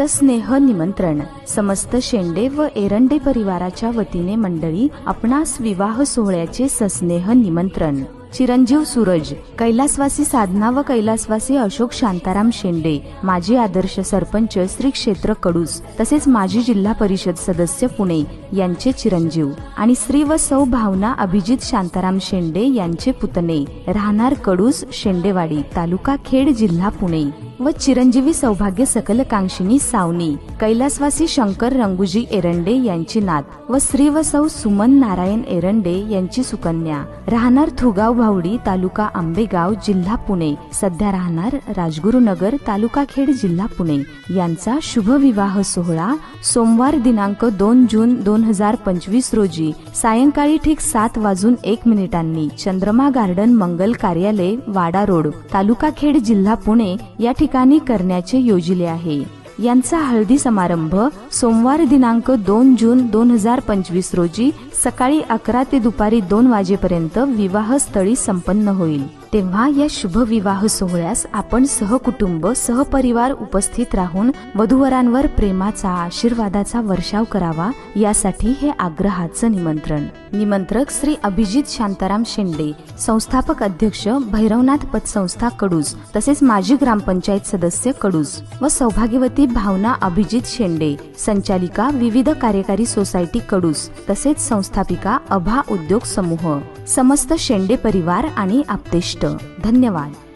सस्नेह निमंत्रण. समस्त शेंडे व एरंडे परिवाराच्या वतीने मंडळी आपणास विवाह सोहळ्याचे सस्नेह निमंत्रण. चिरंजीव सूरज कैलासवासी साधना व कैलासवासी अशोक शांताराम शेंडे माजी आदर्श सरपंच श्री क्षेत्र कडूस तसेच माजी जिल्हा परिषद सदस्य पुणे यांचे चिरंजीव आणि श्री व सौ भावना अभिजित शांताराम शेंडे यांचे पुतणे राहणार कडूस शेंडेवाडी तालुका खेड जिल्हा पुणे. व चिरंजीवी सौभाग्य सकल कांक्षिणी सावनी कैलासवासी शंकर रंगुजी एरंडे यांची नात व श्री व सौ सुमन नारायण एरंडे यांची सुकन्या. राहणार थुगाव भावडी तालुका आंबेगाव जिल्हा पुणे. सध्या राहणार राजगुरुनगर तालुका खेड जिल्हा पुणे. यांचा शुभ विवाह सोहळा सोमवार दिनांक दोन जून दोन हजार पंचवीस रोजी सायंकाळी ठीक सात वाजून एक मिनिटांनी चंद्रमा गार्डन मंगल कार्यालय वाडा रोड तालुका खेड जिल्हा पुणे या ठिकाणी ठिकाणी करण्याचे योजिले आहे. यांचा हळदी समारंभ सोमवार दिनांक दोन जून दोन हजार पंचवीस रोजी सकाळी अकरा ते दुपारी दोन वाजेपर्यंत विवाहस्थळी संपन्न होईल. तेव्हा या शुभ विवाह सोहळ्यास आपण सहकुटुंब सहपरिवार उपस्थित राहून वधूवरांवर प्रेमाचा आशीर्वादाचा वर्षाव करावा यासाठी हे आग्रहाचं निमंत्रण. निमंत्रक श्री अभिजित शांताराम शेंडे संस्थापक अध्यक्ष भैरवनाथ पतसंस्था कडूस तसेच माजी ग्रामपंचायत सदस्य कडूस व सौभाग्यवती भावना अभिजित शेंडे संचालिका विविध कार्यकारी सोसायटी कडूस तसेच संस्थापिका अभा उद्योग समूह समस्त शेंडे परिवार आणि आपतेष्ट धन्यवाद.